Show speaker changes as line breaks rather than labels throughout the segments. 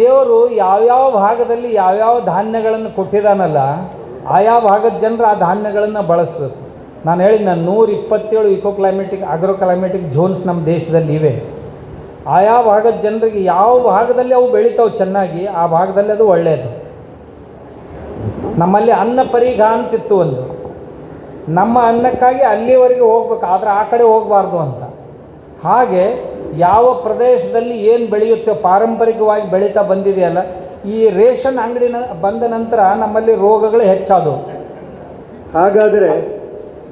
ದೇವರು ಯಾವ್ಯಾವ ಭಾಗದಲ್ಲಿ ಯಾವ್ಯಾವ ಧಾನ್ಯಗಳನ್ನು ಕೊಟ್ಟಿದ್ದಾನಲ್ಲ ಆಯಾ ಭಾಗದ ಜನರು ಆ ಧಾನ್ಯಗಳನ್ನು ಬಳಸಬೇಕು ನಾನು ಹೇಳಿದ ನಾನು ನೂರ ಇಪ್ಪತ್ತೇಳು eco climatic agro climatic zones ನಮ್ಮ ದೇಶದಲ್ಲಿ ಇವೆ. ಆಯಾ ಭಾಗದ ಜನರಿಗೆ ಯಾವ ಭಾಗದಲ್ಲಿ ಅವು ಬೆಳಿತಾವೆ ಚೆನ್ನಾಗಿ, ಆ ಭಾಗದಲ್ಲಿ ಅದು ಒಳ್ಳೆಯದು ನಮ್ಮಲ್ಲಿ ಅನ್ನ ಪರಿಘ ಅಂತಿತ್ತು ಒಂದು. ನಮ್ಮ ಅನ್ನಕ್ಕಾಗಿ ಅಲ್ಲಿವರೆಗೆ ಹೋಗ್ಬೇಕು, ಆದರೆ ಆ ಕಡೆ ಹೋಗಬಾರ್ದು ಅಂತ. ಹಾಗೆ ಯಾವ ಪ್ರದೇಶದಲ್ಲಿ ಏನು ಬೆಳೆಯುತ್ತೆ ಪಾರಂಪರಿಕವಾಗಿ ಬೆಳೀತಾ ಬಂದಿದೆಯಲ್ಲ ಈ ರೇಷನ್ ಅಂಗಡಿನ ಬಂದ ನಂತರ ನಮ್ಮಲ್ಲಿ ರೋಗಗಳು ಹೆಚ್ಚಾದವು.
ಹಾಗಾದರೆ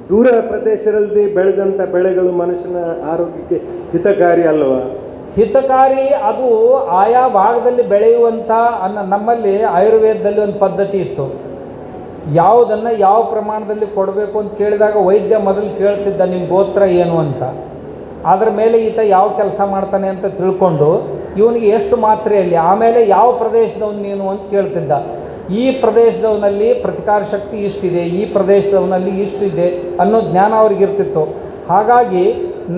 ದೂರ ಪ್ರದೇಶದಲ್ಲಿ ಬೆಳೆದಂಥ ಬೆಳೆಗಳು ಮನುಷ್ಯನ ಆರೋಗ್ಯಕ್ಕೆ ಹಿತಕಾರಿ ಅಲ್ವಾ?
ಹಿತಕಾರಿ ಅದು ಆಯಾ ಭಾಗದಲ್ಲಿ ಬೆಳೆಯುವಂಥ ಅನ್ನ ನಮ್ಮಲ್ಲಿ ಆಯುರ್ವೇದದಲ್ಲಿ ಒಂದು ಪದ್ಧತಿ ಇತ್ತು. ಯಾವುದನ್ನು ಯಾವ ಪ್ರಮಾಣದಲ್ಲಿ ಕೊಡಬೇಕು ಅಂತ ಕೇಳಿದಾಗ ವೈದ್ಯ ಮೊದಲು ಕೇಳ್ತಿದ್ದ ನಿಮ್ಮ ಗೋತ್ರ ಏನು? ಅಂತ. ಅದ್ರ ಮೇಲೆ ಈತ ಯಾವ ಕೆಲಸ ಮಾಡ್ತಾನೆ ಅಂತ ತಿಳ್ಕೊಂಡು ಇವನಿಗೆ ಎಷ್ಟು ಮಾತ್ರೆಯಲ್ಲಿ ಆಮೇಲೆ ಯಾವ ಪ್ರದೇಶದವನು ನೀನು ಅಂತ ಕೇಳ್ತಿದ್ದ. ಈ ಪ್ರದೇಶದವನಲ್ಲಿ ಪ್ರತಿಕಾರ ಶಕ್ತಿ ಇಷ್ಟಿದೆ, ಈ ಪ್ರದೇಶದವನಲ್ಲಿ ಇಷ್ಟಿದೆ ಅನ್ನೋ ಜ್ಞಾನ ಅವ್ರಿಗೆ ಇರ್ತಿತ್ತು ಹಾಗಾಗಿ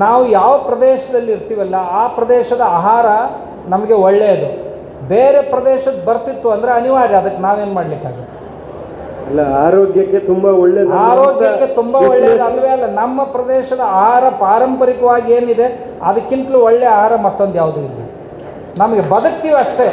ನಾವು ಯಾವ ಪ್ರದೇಶದಲ್ಲಿ ಇರ್ತೀವಲ್ಲ, ಆ ಪ್ರದೇಶದ ಆಹಾರ ನಮಗೆ ಒಳ್ಳೆಯದು. ಬೇರೆ ಪ್ರದೇಶದ ಬರ್ತಿತ್ತು ಅಂದರೆ ಅನಿವಾರ್ಯ, ಅದಕ್ಕೆ ನಾವೇನು ಮಾಡಲಿಕ್ಕಾಗುತ್ತೆ
ಅಲ್ಲ ಆರೋಗ್ಯಕ್ಕೆ ತುಂಬಾ ಒಳ್ಳೇದು
ಆರೋಗ್ಯಕ್ಕೆ ತುಂಬಾ ಒಳ್ಳೆಯದು ಅಲ್ವೇ ಅಲ್ಲ ನಮ್ಮ ಪ್ರದೇಶದ ಆಹಾರ ಪಾರಂಪರಿಕವಾಗಿ ಏನಿದೆ ಅದಕ್ಕಿಂತಲೂ ಒಳ್ಳೆಯ ಆಹಾರ ಮತ್ತೊಂದು ಯಾವುದೂ ಇಲ್ಲ. ನಮಗೆ ಬದುಕ್ತೀವಿ ಅಷ್ಟೇ.